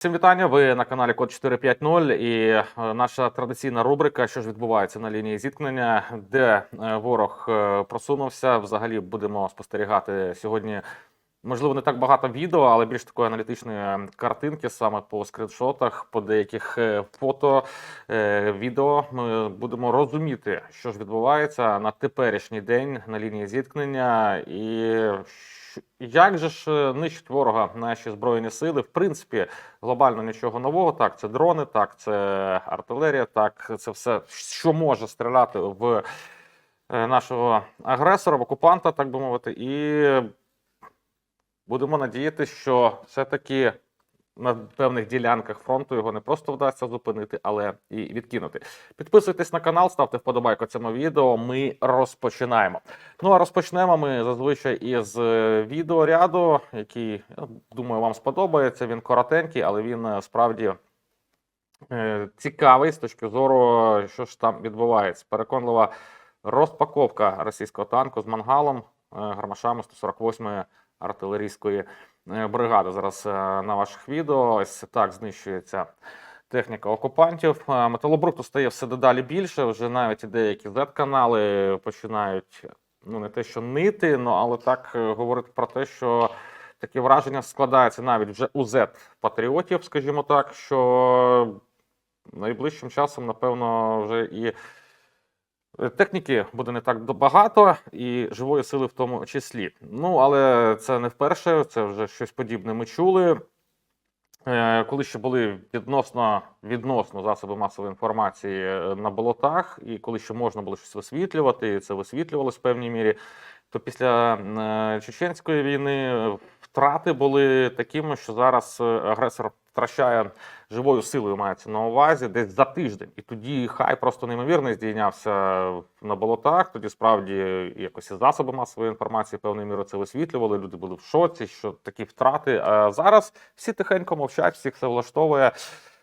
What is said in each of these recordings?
Всім вітання. Ви на каналі Код 450 і е, наша традиційна рубрика, що ж відбувається на лінії зіткнення, де е, ворог е, просунувся. Взагалі будемо спостерігати сьогодні. Можливо, не так багато відео, але більш такої аналітичної картинки саме по скріншотах, по деяких фото, відео. Ми будемо розуміти, що ж відбувається на теперішній день на лінії зіткнення, і щ- як же ж е, нищить ворога наші збройні сили. В принципі, глобально нічого нового. Так, це дрони, так, це артилерія, так, це все, що може стріляти в е, нашого агресора, в окупанта, так би мовити, і будемо надіятися, що все-таки на певних ділянках фронту його не просто вдасться зупинити, але і відкинути. Підписуйтесь на канал, ставте вподобайку цьому відео. Ми розпочинаємо. Ну а розпочнемо ми зазвичай із е, відеоряду, який я думаю вам сподобається. Він коротенький, але він е, справді е, цікавий з точки зору, що ж там відбувається. Переконлива розпаковка російського танку з мангалом, гармашами 148-ї артилерійської е, бригади. Зараз е, на ваших відео ось так знищується. Техніка окупантів Е, металобрухту стає все дедалі більше. Вже навіть і деякі Z-канали починають ну не те, що нити, ну але так говорити про те, що таке враження складається навіть вже у Z-патріотів, скажімо так, що найближчим часом, напевно, вже і техніки буде не так багато, і живої сили в тому числі. Ну, але це не вперше, це вже щось подібне ми чули. Е, Коли ще були відносно, відносно засоби масової інформації е, на болотах, і коли ще можна було щось висвітлювати, і це висвітлювалося в певній мірі, то після е, чеченської війни втрати були такими, що зараз агресор втрачає живою силою, мається на увазі, десь за тиждень. І тоді хай просто неймовірно здійнявся на болотах. Тоді справді якось і засоби масової інформації певною мірою це висвітлювали. Люди були в шоці, що такі втрати. А зараз всі тихенько мовчать, всіх все влаштовує.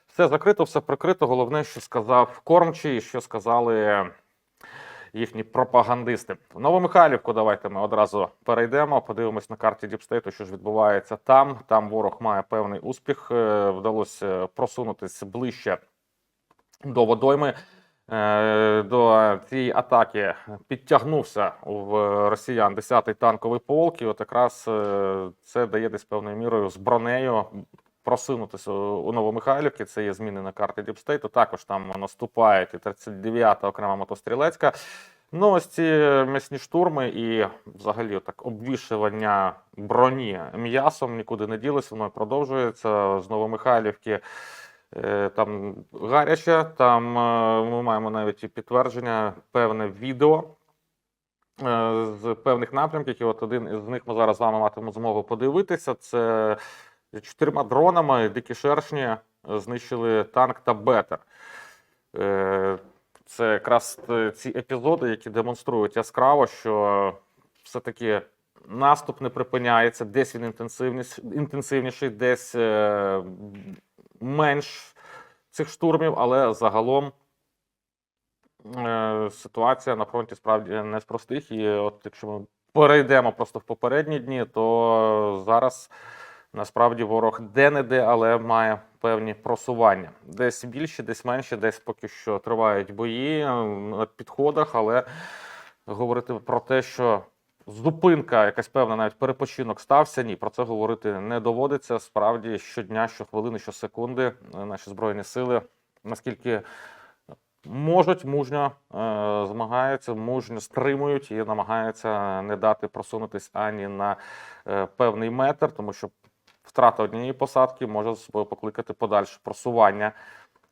Все закрито, все прикрито. Головне, що сказав кормчий, що сказали їхні пропагандисти. В Новомихайлівку давайте ми одразу перейдемо. Подивимось на карті Діпстейту, що ж відбувається там. Там ворог має певний успіх. Е, Вдалося просунутися ближче до водойми. Е, До цієї атаки підтягнувся в росіян 10-й танковий полк, і от якраз е, це дає десь певною мірою з бронею просунутися у Новомихайлівці. Це є зміни на карті Діпстейту. Також там наступають і 39-та окрема мотострілецька. Ну, ось ці м'ясні штурми і взагалі так обвішування броні м'ясом нікуди не ділося, воно продовжується з Новомихайлівки. Е, Там гаряче, там е, ми маємо навіть і підтвердження, певне відео е, з певних напрямків. І от один із них ми зараз з вами матимемо змогу подивитися. Це чотирма дронами дикі шершні е, знищили танк та бетер. Е, Це якраз ці епізоди, які демонструють яскраво, що все-таки наступ не припиняється, десь він інтенсивніший, десь е, менш цих штурмів, але загалом е, ситуація на фронті справді не з простих. І от якщо ми перейдемо просто в попередні дні, то зараз насправді ворог де-не-де, але має певні просування. Десь більше, десь менше, десь поки що тривають бої е, на підходах, але говорити про те, що зупинка, якась певна, навіть перепочинок стався. Ні, про це говорити не доводиться. Справді щодня, щохвилини, щосекунди е, наші збройні сили наскільки можуть мужньо е, змагаються, мужньо стримують і намагаються не дати просунутись ані на е, певний метр, тому що втрата однієї посадки може з собою покликати подальше просування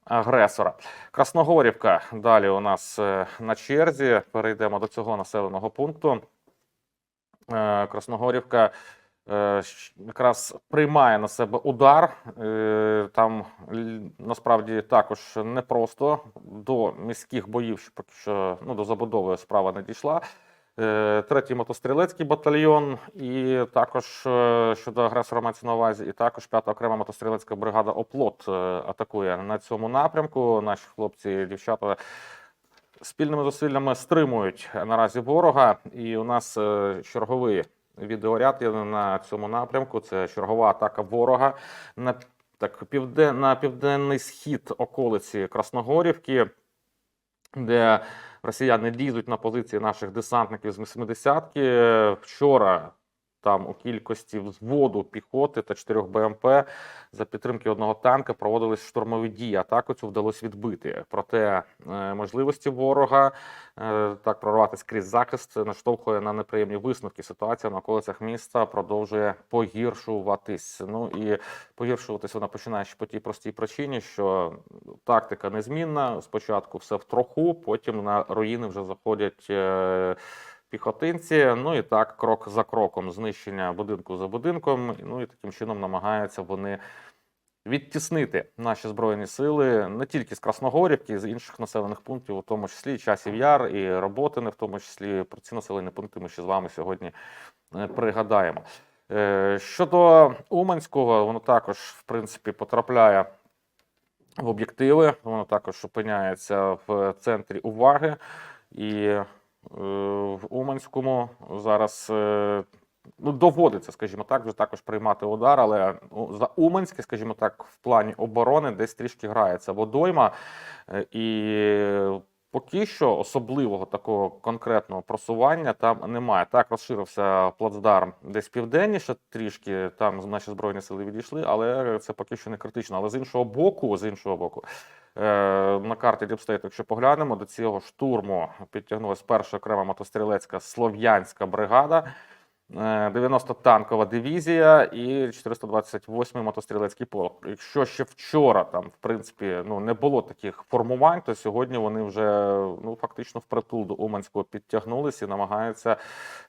агресора. Красногорівка далі у нас е, на черзі. Перейдемо до цього населеного пункту. Е, Красногорівка е, якраз приймає на себе удар. Там насправді також непросто до міських боїв, що ну, до забудови справа не дійшла. Е, Третій мотострілецький батальйон, і також е, щодо агресора мається на увазі, і також п'ята окрема мотострілецька бригада Оплот е, атакує на цьому напрямку. Наші хлопці і дівчата спільними зусиллями стримують наразі ворога. І у нас е, черговий відеоряд є на цьому напрямку. Це чергова атака ворога на так, півден, південний схід околиці Красногорівки, де росіяни лізуть на позиції наших десантників з 80-ки. Вчора там у кількості взводу піхоти та 4 БМП за підтримки одного танка проводились штурмові дії. Атаку цю вдалося відбити. Проте е, можливості ворога е, так прорватися крізь захист наштовхує на неприємні висновки. Ситуація на околицях міста продовжує погіршуватись. Ну і погіршуватись вона починає ще по тій простій причині, що тактика незмінна. Спочатку все в троху, потім на руїни вже заходять. Піхотинці, ну і так, крок за кроком, знищення будинку за будинком. Ну і таким чином намагаються вони відтіснити наші збройні сили не тільки з Красногорівки, з інших населених пунктів, у тому числі часів яр, і роботи, в тому числі про ці населені пункти ми ще з вами сьогодні е, пригадаємо. Е, Щодо Уманського, воно також, в принципі, потрапляє в об'єктиви, воно також опиняється в центрі уваги. І в Уманському зараз е, ну, доводиться, скажімо так, вже також приймати удар, але ну, за Уманське, скажімо так, в плані оборони десь трішки грається водойма. Е, І поки що особливого такого конкретного просування там немає. Так розширився плацдарм десь південніше, трішки там наші збройні сили відійшли, але це поки що не критично. Але з іншого боку, з іншого боку. Е, На карті Діпстейт, якщо поглянемо, до цього штурму підтягнулася перша окрема мотострілецька слов'янська бригада, е, 90-танкова дивізія і 428-й мотострілецький полк. Якщо ще вчора там, в принципі, ну не було таких формувань, то сьогодні вони вже ну фактично впритул до Уманського підтягнулися і намагаються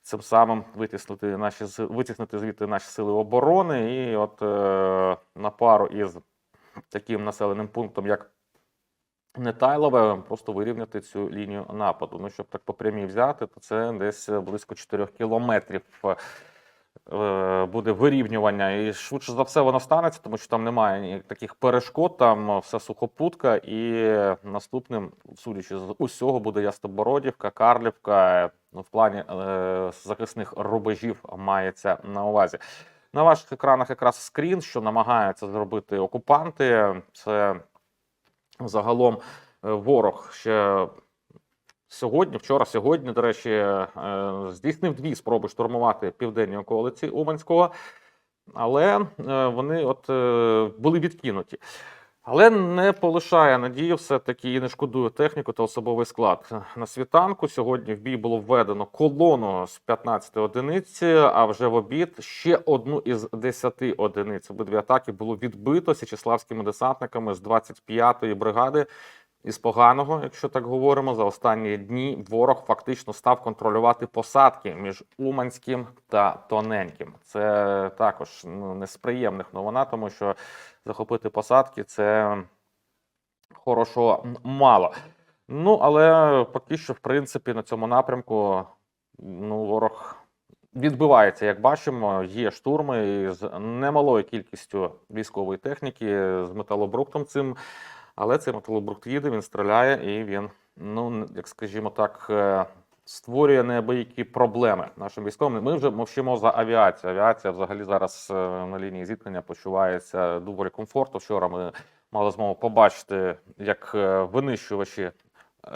цим самим витіснити наші витіснити звідти наші сили оборони. І от е, на пару із таким населеним пунктом, як Нетайлове, просто вирівняти цю лінію нападу. Ну, щоб так по прямій взяти, то це десь близько 4 кілометрів е, буде вирівнювання. І швидше за все воно станеться, тому що там немає таких перешкод, там все сухопутка. І наступним, судячи з усього, буде Ястобородівка, Карлівка. Ну, в плані е, захисних рубежів мається на увазі. На ваших екранах якраз скрін, що намагаються зробити окупанти. Це загалом е, ворог ще сьогодні, вчора, сьогодні, до речі, е, здійснив дві спроби штурмувати південні околиці Уманського, але е, вони от були відкинуті. Але не полишає надії все-таки і не шкодує техніку та особовий склад. На світанку сьогодні в бій було введено колону з 15 одиниць, а вже в обід ще одну із 10 одиниць. Обидві атаки було відбито січеславськими десантниками з 25-ї бригади. Із поганого, якщо так говоримо, за останні дні ворог фактично став контролювати посадки між Уманським та Тоненьким. Це також ну, не з приємних новина, тому що захопити посадки це хорошого мало. Ну, але поки що, в принципі, на цьому напрямку ну, ворог відбивається, як бачимо. Є штурми з немалою кількістю військової техніки, з металобруктом цим. Але цей металобрухт їде, він стріляє і він, ну, як скажімо так, е, створює неабиякі проблеми нашим військовим. Ми вже мовчимо за авіацію. Авіація взагалі зараз е, на лінії зіткнення почувається доволі комфортно. Вчора ми мали змогу побачити, як е, винищувачі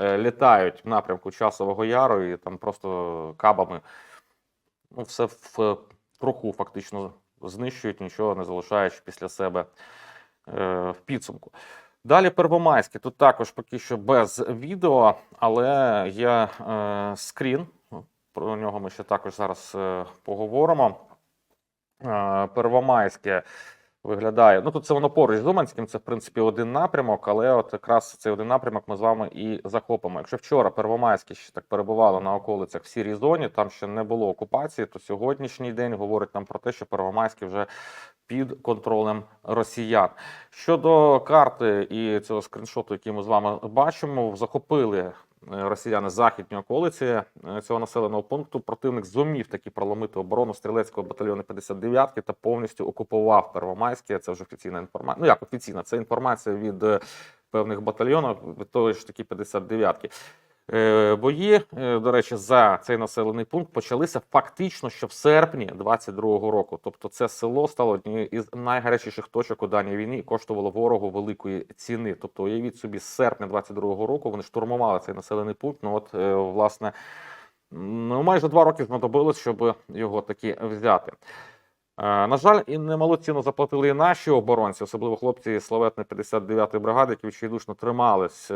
е, літають в напрямку часового яру і там просто кабами ну, все в троху фактично знищують, нічого не залишаючи після себе в підсумку. Далі Первомайське. Тут також поки що без відео, але є е, скрін. Про нього ми ще також зараз е, поговоримо. Е, Первомайське виглядає. Ну тут це воно поруч з Уманським, це в принципі один напрямок, але от якраз цей один напрямок ми з вами і захопимо. Якщо вчора Первомайське ще так перебувало на околицях в сірій зоні, там ще не було окупації, то сьогоднішній день говорить нам про те, що Первомайське вже під контролем росіян. Щодо карти і цього скріншоту, який ми з вами бачимо, захопили е, росіяни західні околиці е, цього населеного пункту. Противник зумів таки проломити оборону стрілецького батальйону 59-ки та повністю окупував Первомайське. Це вже офіційна інформація. Ну як офіційна, це інформація від е, певних батальйонів від того ж таки 59-ки. Е, Бої, е, до речі, за цей населений пункт почалися фактично ще в серпні 22-го року. Тобто, це село стало однією із найгарячіших точок у даній війні і коштувало ворогу великої ціни. Тобто, уявіть собі, з серпня 22-го року вони штурмували цей населений пункт. Ну от, е, власне, ну майже два роки знадобилось, щоб його таки взяти. На жаль, і немалу ціну заплатили і наші оборонці, особливо хлопці славетної 59-ї бригади, які відчайдушно тримались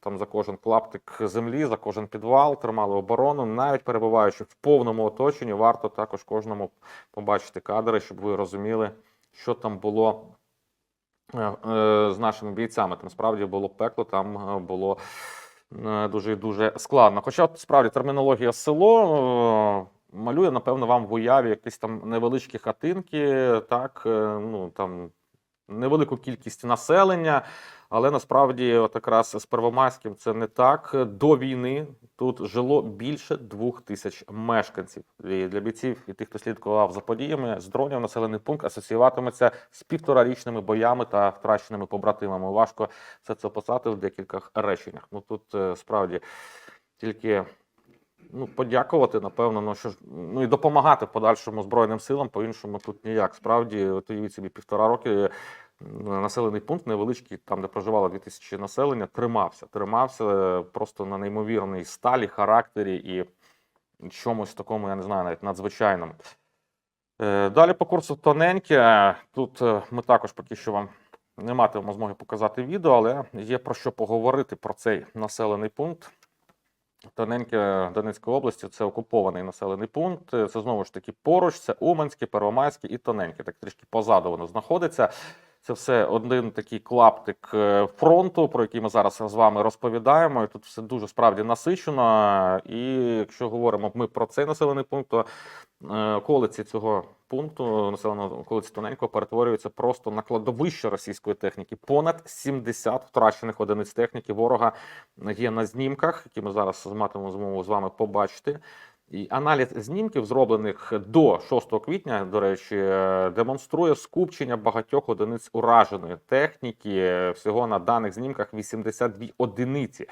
там за кожен клаптик землі, за кожен підвал, тримали оборону. Навіть перебуваючи в повному оточенні, варто також кожному побачити кадри, щоб ви розуміли, що там було е, е, з нашими бійцями. Там справді було пекло, там е, було дуже і дуже складно. Хоча справді термінологія село. Малює, напевно, вам в уяві якісь там невеличкі хатинки, так, ну там невелику кількість населення, але насправді, от якраз з Первомайським це не так. До війни тут жило більше двох тисяч мешканців. І для бійців і тих, хто слідкував за подіями, з дронів населений пункт асоціюватиметься з півторарічними боями та втраченими побратимами. Важко все це описати в декількох реченнях. Ну тут е, справді тільки ну, подякувати, напевно, ну що ж, ну і допомагати подальшому збройним силам, по-іншому тут ніяк. Справді, от уявіть собі півтора роки. Населений пункт невеличкий, там де проживало 2000 населення, тримався. Тримався е, просто на неймовірній сталі, характері і чомусь такому, я не знаю, навіть надзвичайному. Е, Далі по курсу тоненьке. Тут е, ми також поки що вам не матимемо змоги показати відео, але є про що поговорити про цей населений пункт. Тоненьке Донецької області це окупований населений пункт. Це знову ж таки поруч, це Уманське, Первомайське і Тоненьке. Так трішки позаду воно знаходиться. Це все один такий клаптик е, фронту, про який ми зараз з вами розповідаємо. І тут все дуже справді насичено. І якщо говоримо ми про цей населений пункт, то е, околиці цього пункту населеного околиці Тоненького перетворюються просто на кладовище російської техніки. Понад 70 втрачених одиниць техніки ворога є на знімках, які ми зараз матимемо змогу з вами побачити. І аналіз знімків, зроблених до 6 квітня, до речі, е, демонструє скупчення багатьох одиниць ураженої техніки. Всього на даних знімках 82 одиниці.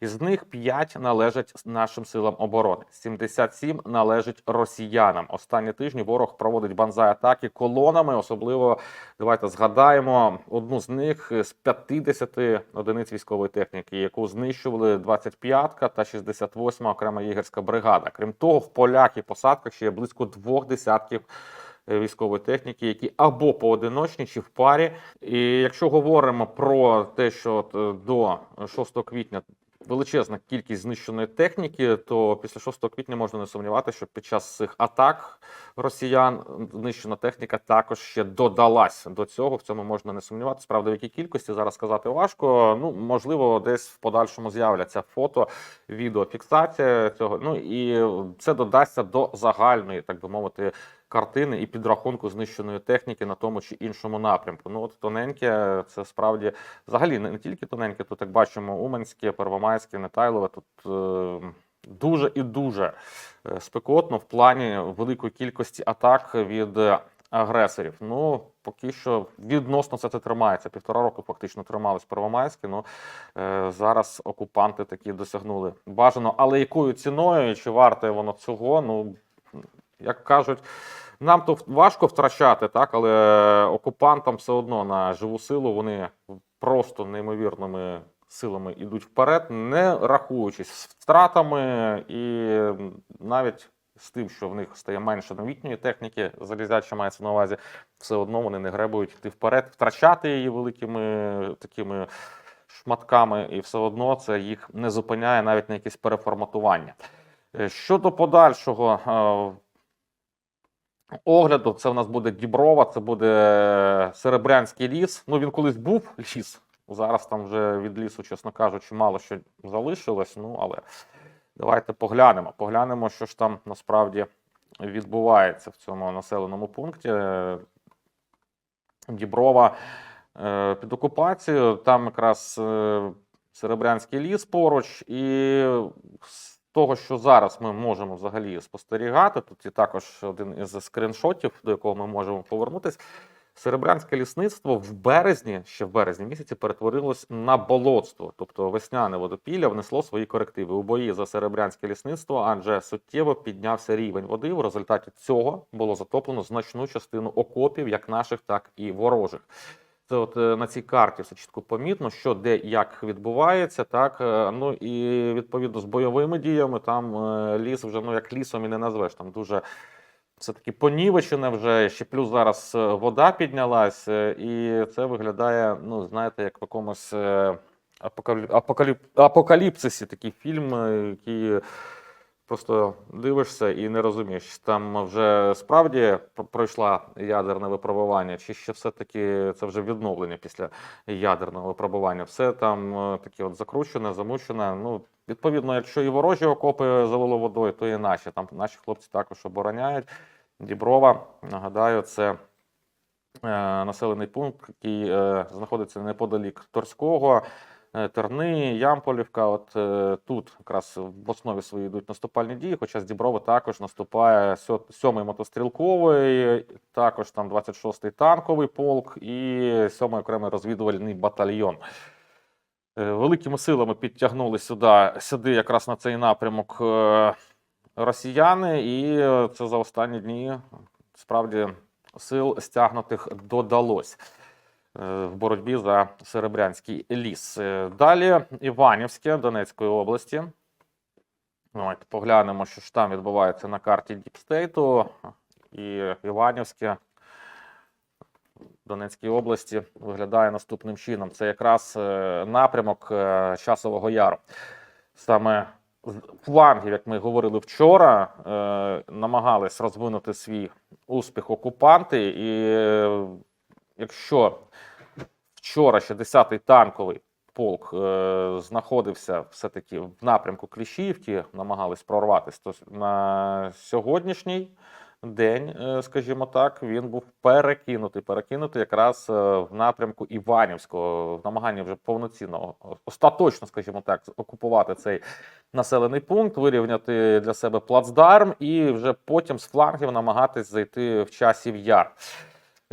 Із них 5 належать нашим силам оборони, 77 належать росіянам. Останні тижні ворог проводить банзай атаки колонами. Особливо давайте згадаємо одну з них з 50 одиниць військової техніки, яку знищували 25-ка та 68-ма окрема єгерська бригада. Крім того, в полях і посадках ще є близько двох десятків е, військової техніки, які або поодиночні чи в парі. І якщо говоримо про те, що е, до 6 квітня величезна кількість знищеної техніки, то після 6 квітня можна не сумнівати, що під час цих атак росіян знищена техніка також ще додалась до цього. В цьому можна не сумніватися. Правда, в якій кількості зараз сказати важко. Ну можливо, десь в подальшому з'являться фото, відеофіксація цього. Ну і це додасться до загальної, так би мовити. Картини і підрахунку знищеної техніки на тому чи іншому напрямку. Ну от тоненьке, це справді взагалі не, тільки тоненьке, тут як бачимо, Уманське, Первомайське, Нетайлове. Тут е, дуже і дуже е, спекотно в плані великої кількості атак від е, агресорів. Ну поки що відносно це, тримається. Півтора року фактично тримались Первомайське. Ну е, зараз окупанти такі досягнули бажано, але якою ціною чи варте воно цього? Ну як кажуть. Нам то важко втрачати, так, але окупантам все одно на живу силу вони просто неймовірними силами йдуть вперед, не рахуючись з втратами і навіть з тим, що в них стає менше новітньої техніки, залізяча мається на увазі, все одно вони не гребують йти вперед, втрачати її великими такими шматками, і все одно це їх не зупиняє навіть на якесь переформатування. Е, Щодо подальшого е, огляду, це в нас буде Діброва, це буде Серебрянський ліс. Ну він колись був ліс. Зараз там вже від лісу, чесно кажучи, мало що залишилось. Ну але давайте поглянемо. Поглянемо, що ж там насправді відбувається в цьому населеному пункті. Діброва е, під окупацією. Там якраз е, Серебрянський ліс поруч, і того, що зараз ми можемо взагалі спостерігати, тут є також один із скріншотів, до якого ми можемо повернутися. Серебрянське лісництво в березні, ще в березні місяці, перетворилось на болотство, тобто весняне водопілля внесло свої корективи у бої за серебрянське лісництво, адже суттєво піднявся рівень води. В результаті цього було затоплено значну частину окопів, як наших, так і ворожих. Це от е, на цій карті все чітко помітно, що де як відбувається, так е, ну і відповідно з бойовими діями там е, ліс вже ну як лісом і не назвеш. Там дуже все таки понівечене вже ще плюс зараз вода піднялась, і це виглядає, ну знаєте, як в якомусь апокаліп... апокаліп... апокаліпсисі такий фільм, який просто дивишся і не розумієш, там вже справді пройшла ядерне випробування, чи ще все-таки це вже відновлення після ядерного випробування. Все там е, таке от закручене, замучене. Ну, відповідно, якщо і ворожі окопи залило водою, то і наші. Там наші хлопці також обороняють. Діброва, нагадаю, це е, населений пункт, який е, знаходиться неподалік Торського. Е, Терни, Ямполівка. От е, тут якраз в основі свої йдуть наступальні дії. Хоча з Діброви також наступає сьо- 7-й мотострілковий, також там 26-й танковий полк і 7-й окремий розвідувальний батальйон. Е, Великими силами підтягнули сюди, сюди якраз на цей напрямок е, росіяни, і це за останні дні справді сил стягнутих додалось в боротьбі за Серебрянський ліс. Е, Далі Іванівське Донецької області. Давайте поглянемо, що ж там відбувається на карті Діпстейту. І Іванівське Донецькій області виглядає наступним чином. Це якраз е, напрямок е, Часового Яру. Саме з флангів, як ми говорили вчора, е, намагались розвинути свій успіх окупанти. І е, якщо вчора ще 10-й танковий полк е, знаходився все-таки в напрямку Кліщіївки, намагались прорватися, то на сьогоднішній день, е, скажімо так, він був перекинутий, перекинутий якраз е, в напрямку Іванівського, в намаганні вже повноцінно, остаточно, скажімо так, окупувати цей населений пункт, вирівняти для себе плацдарм і вже потім з флангів намагатись зайти в часів яр.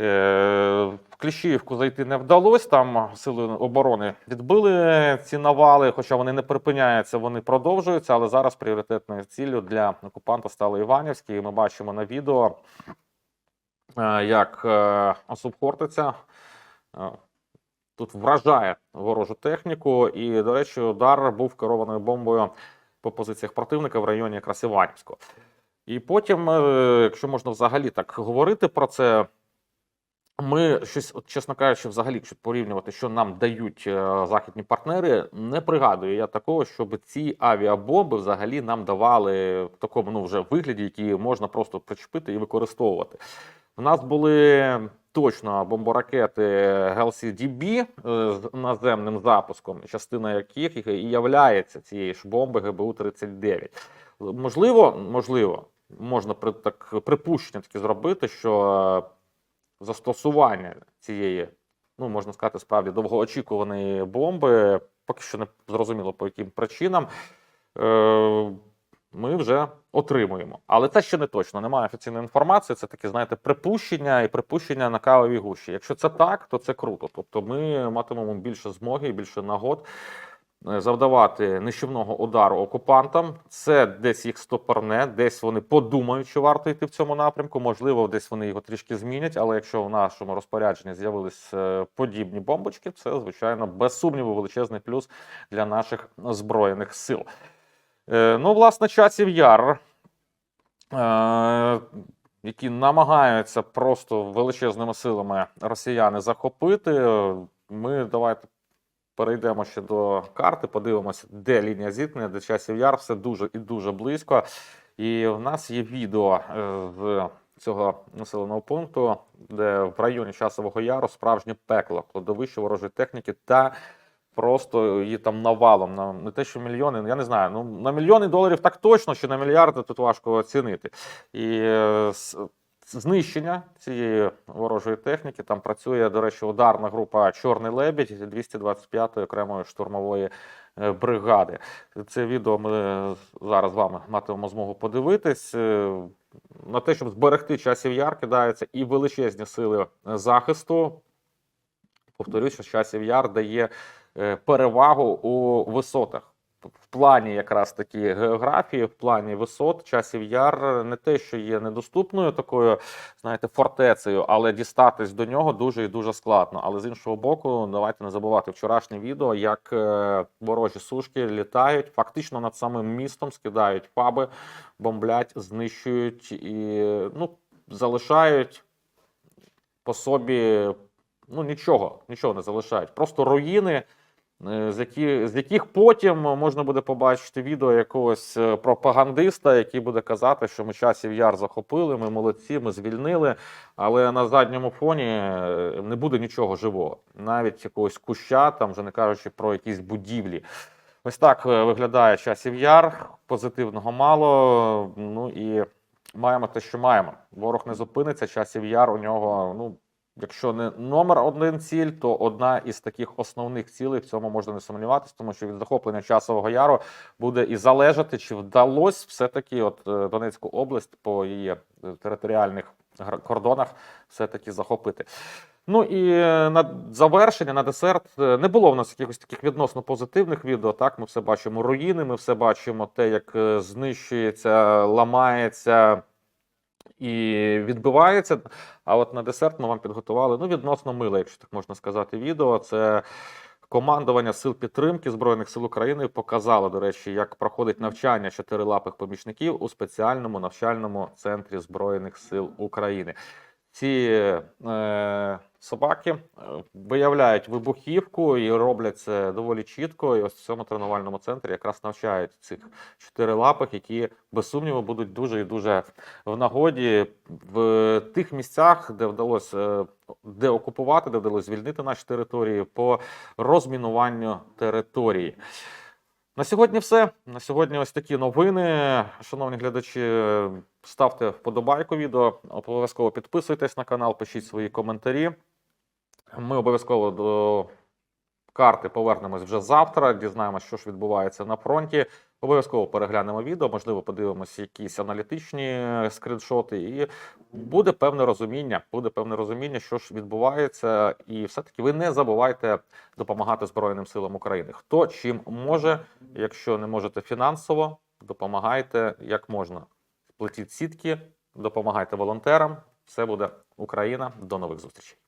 Е, В Кліщіївку зайти не вдалося. Там сили оборони відбили ці навали, хоча вони не припиняються, вони продовжуються. Але зараз пріоритетною ціллю для окупанта стало Іванівське. І ми бачимо на відео, е, як е, Осип Хортиця е, тут вражає ворожу техніку. І, до речі, удар був керованою бомбою по позиціях противника в районі якраз Іванівського. І потім, якщо можна взагалі так говорити про це, ми щось, от, чесно кажучи, взагалі, якщо порівнювати, що нам дають е, західні партнери, не пригадую я такого, щоб ці авіабомби взагалі нам давали в такому ну вже вигляді, які можна просто причепити і використовувати. У нас були точно бомборакети GLCDB е, з наземним запуском, частина яких і являється цієї ж бомби ГБУ-39. Можливо, можливо, можна при так припущення таке зробити, що застосування цієї, ну можна сказати, справді довгоочікуваної бомби, поки що не зрозуміло по яким причинам. Е, ми вже отримуємо. Але це ще не точно. Немає офіційної інформації. Це таке, знаєте, припущення і припущення на кавовій гущі. Якщо це так, то це круто. Тобто ми матимемо більше змоги і більше нагод завдавати нищівного удару окупантам. Це десь їх стопорне, десь вони подумають, що варто йти в цьому напрямку. Можливо, десь вони його трішки змінять. Але якщо в нашому розпорядженні з'явились е, подібні бомбочки, це звичайно без сумніву величезний плюс для наших збройних сил. Е, Ну, власне, часів яр, е, які намагаються просто величезними силами росіяни захопити. Ми давайте перейдемо ще до карти, подивимося, де лінія зіткнення, де часів яр, все дуже і дуже близько. І в нас є відео е, з цього населеного пункту, де в районі Часового Яру справжнє пекло, кладовище ворожої техніки та просто її там навалом на не те, що мільйони, я не знаю. Ну на мільйони доларів так точно, що на мільярди тут важко оцінити. І е, знищення цієї ворожої техніки. Там працює, до речі, ударна група Чорний лебідь 225-ї окремої штурмової е, бригади. Це відео ми зараз з вами матимемо змогу подивитись. Е, На те, щоб зберегти часів яр, кидаються і величезні сили захисту. Повторюсь, що часів яр дає е, перевагу у висотах. В плані якраз такі географії, в плані висот, часів яр не те, що є недоступною такою, знаєте, фортецею, але дістатись до нього дуже і дуже складно. Але з іншого боку, давайте не забувати вчорашнє відео, як е, ворожі сушки літають, фактично над самим містом скидають фаби, бомблять, знищують і ну, залишають по собі ну нічого, нічого не залишають. Просто руїни, з, які, з яких потім можна буде побачити відео якогось е, пропагандиста, який буде казати, що ми часів яр захопили, ми молодці, ми звільнили. Але на задньому фоні е, не буде нічого живого, навіть якогось куща, там вже не кажучи про якісь будівлі. Ось так е, виглядає часів яр, позитивного мало. Ну і маємо те, що маємо. Ворог не зупиниться, часів яр у нього, ну, якщо не номер один ціль, то одна із таких основних цілей. В цьому можна не сумніватися, тому що від захоплення часового яру буде і залежати, чи вдалося все-таки от е, Донецьку область по її е, територіальних кордонах все-таки захопити. Ну і е, на завершення, на десерт, не було в нас якихось таких відносно позитивних відео. Так, ми все бачимо руїни, ми все бачимо те, як знищується, ламається і відбивається. А от на десерт ми вам підготували ну, відносно миле, якщо так можна сказати, відео. Це командування сил підтримки Збройних сил України показало, до речі, як проходить навчання чотирилапих помічників у спеціальному навчальному центрі Збройних сил України. Ці е, собаки е, виявляють вибухівку і роблять це доволі чітко. І ось в цьому тренувальному центрі якраз навчають цих чотирилапих, які без сумніву будуть дуже і дуже в нагоді в тих місцях, де вдалося е, де окупувати, де вдалося звільнити наші території по розмінуванню території. На сьогодні все. На сьогодні ось такі новини. Шановні глядачі, ставте вподобайку відео, обов'язково підписуйтесь на канал, пишіть свої коментарі. Ми обов'язково до карти повернемось вже завтра. Дізнаємося, що ж відбувається на фронті. Обов'язково переглянемо відео, можливо, подивимося якісь аналітичні скріншоти, і буде певне розуміння. Буде певне розуміння, що ж відбувається, і все-таки ви не забувайте допомагати Збройним силам України. Хто чим може, якщо не можете фінансово, допомагайте як можна. Плетіть сітки, допомагайте волонтерам. Все буде Україна. До нових зустрічей.